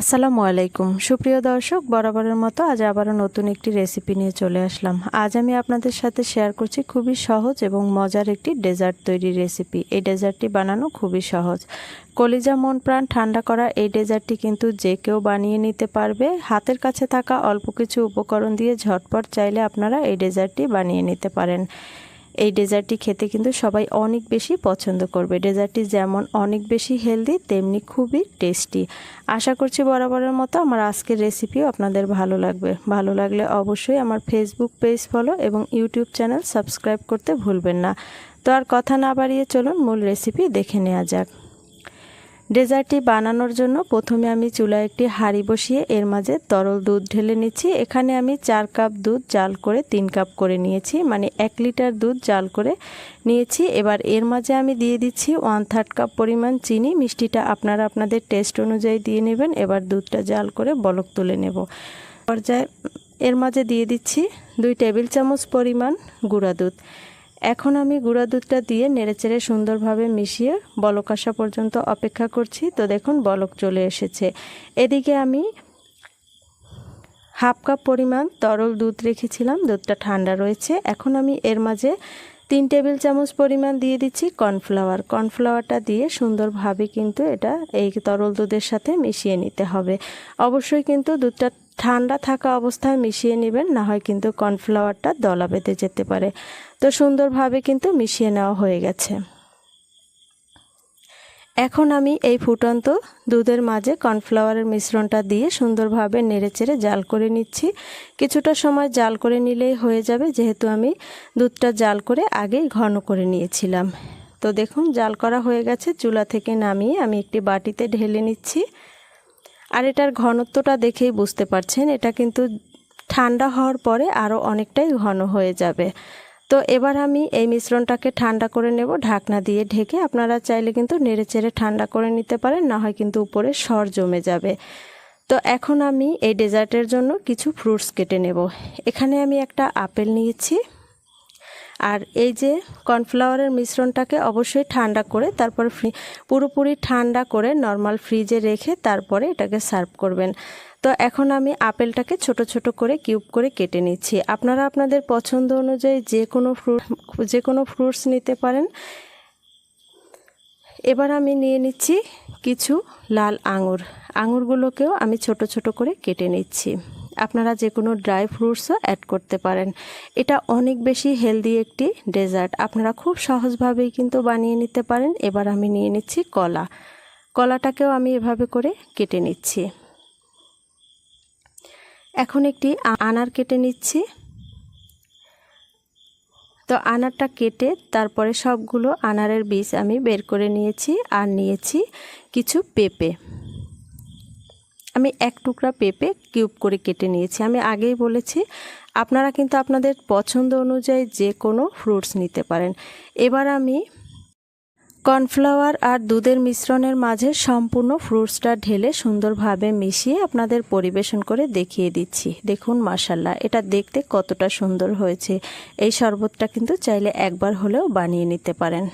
আসসালামু আলাইকুম। সুপ্রিয় দর্শক, বরাবরের মতো আজ আবারও নতুন একটি রেসিপি নিয়ে চলে আসলাম। আজ আমি আপনাদের সাথে শেয়ার করছি খুবই সহজ এবং মজার একটি ডেজার্ট তৈরি রেসিপি। এই ডেজার্টটি বানানো খুবই সহজ। কলিজা, মন, প্রাণ ঠান্ডা করা এই ডেজার্টটি কিন্তু যে কেউ বানিয়ে নিতে পারবে। হাতের কাছে থাকা অল্প কিছু উপকরণ দিয়ে ঝটপট চাইলে আপনারা এই ডেজার্টটি বানিয়ে নিতে পারেন। এই ডেজার্টটি খেতে কিন্তু সবাই অনেক বেশি পছন্দ করবে। ডেজার্টটি যেমন অনেক বেশি হেলদি, তেমনি খুবই টেস্টি। আশা করছি বরাবরের মতো আমার আজকের রেসিপিও আপনাদের ভালো লাগবে। ভালো লাগলে অবশ্যই আমার ফেসবুক পেজ ফলো এবং ইউটিউব চ্যানেল সাবস্ক্রাইব করতে ভুলবেন না। তো আর কথা না বাড়িয়ে চলুন, মূল রেসিপি দেখে নেওয়া যাক। ডেজার্টটি বানানোর জন্য প্রথমে আমি চুলায় একটি হাঁড়ি বসিয়ে এর মাঝে তরল দুধ ঢেলে নিচ্ছি। এখানে আমি চার কাপ দুধ জাল করে তিন কাপ করে নিয়েছি মানে এক লিটার দুধ জাল করে নিয়েছি। এবার এর মাঝে আমি দিয়ে দিচ্ছি ওয়ান থার্ড কাপ পরিমাণ চিনি। মিষ্টিটা আপনারা আপনাদের টেস্ট অনুযায়ী দিয়ে নেবেন। এবার দুধটা জাল করে বলক তুলে নেব। পর্যায়ে এর মাঝে দিয়ে দিচ্ছি দুই টেবিল চামচ পরিমাণ গুঁড়া দুধ। এখন আমি গুঁড়া দুধটা দিয়ে নেড়েচেড়ে সুন্দরভাবে মিশিয়ে বলক আসা পর্যন্ত অপেক্ষা করছি। তো দেখুন, বলক চলে এসেছে। এদিকে আমি হাফ কাপ পরিমাণ তরল দুধ রেখেছিলাম, দুধটা ঠান্ডা রয়েছে। এখন আমি এর মাঝে তিন টেবিল চামচ পরিমাণ দিয়ে দিচ্ছি কর্নফ্লাওয়ার। কর্নফ্লাওয়ারটা দিয়ে সুন্দরভাবে কিন্তু এটা এই তরল দুধের সাথে মিশিয়ে নিতে হবে। অবশ্যই কিন্তু দুধটা ঠান্ডা থাকা অবস্থায় মিশিয়ে নেবেন, না হয় কিন্তু কর্নফ্লাওয়ারটা দলা বেঁধে যেতে পারে। তো সুন্দরভাবে কিন্তু মিশিয়ে নেওয়া হয়ে গেছে। এখন আমি এই ফুটন্ত দুধের মাঝে কর্নফ্লাওয়ারের মিশ্রণটা দিয়ে সুন্দরভাবে নেড়েচেড়ে জাল করে নিচ্ছি। কিছুটা সময় জাল করে নিলেই হয়ে যাবে, যেহেতু আমি দুধটা জাল করে আগেই ঘন করে নিয়েছিলাম। তো দেখুন, জাল করা হয়ে গেছে, চুলা থেকে নামিয়ে আমি একটি বাটিতে ঢেলে নিচ্ছি। আর এটার ঘনত্বটা দেখেই বুঝতে পারছেন, এটা কিন্তু ঠান্ডা হওয়ার পরে আরও অনেকটাই ঘন হয়ে যাবে। তো এবার আমি এই মিশ্রণটাকে ঠান্ডা করে নেব। ঢাকনা দিয়ে ঢেকে আপনারা চাইলে কিন্তু নেড়ে চেড়ে ঠান্ডা করে নিতে পারেন, না হয় কিন্তু উপরে সর জমে যাবে। তো এখন আমি এই ডেজার্টের জন্য কিছু ফ্রুটস কেটে নেব। এখানে আমি একটা আপেল নিয়েছি। আর এই যে কর্নফ্লাওয়ারের মিশ্রণটাকে অবশ্যই ঠান্ডা করে তারপর ফ্রি পুরোপুরি ঠান্ডা করে নর্মাল ফ্রিজে রেখে তারপরে এটাকে সার্ভ করবেন। তো এখন আমি আপেলটাকে ছোট ছোট করে কিউব করে কেটে নিচ্ছি। আপনারা আপনাদের পছন্দ অনুযায়ী যে কোনো ফ্রুট যে কোনো ফ্রুটস নিতে পারেন। এবার আমি নিয়ে নিচ্ছি কিছু লাল আঙুর। আঙুরগুলোকেও আমি ছোট ছোট করে কেটে নিচ্ছি। আপনারা যে কোনো ড্রাই ফ্রুটসও অ্যাড করতে পারেন। এটা অনেক বেশি হেলদি একটি ডেজার্ট। আপনারা খুব সহজভাবেই কিন্তু বানিয়ে নিতে পারেন। এবার আমি নিয়ে নিচ্ছি কলা। কলাটাকেও আমি এভাবে করে কেটে নিচ্ছি। এখন একটি আনার কেটে নিচ্ছি। তো আনারটা কেটে তারপরে সবগুলো আনারের বীজ আমি বের করে নিয়েছি আর নিয়েছি কিছু পেঁপে। আমি এক টুকরা পেঁপে কিউব করে কেটে নিয়েছি। আমি আগেই বলেছি, আপনারা কিন্তু আপনাদের পছন্দ অনুযায়ী যে কোনো ফ্রুটস নিতে পারেন। এবার আমি কর্নফ্লাওয়ার আর দুধের মিশ্রণের মাঝে সম্পূর্ণ ফ্রুটসটা ঢেলে সুন্দরভাবে মিশিয়ে আপনাদের পরিবেশন করে দেখিয়ে দিচ্ছি। দেখুন মাসাল্লাহ এটা দেখতে কতটা সুন্দর হয়েছে। এই শরবতটা কিন্তু চাইলে একবার হলেও বানিয়ে নিতে পারেন।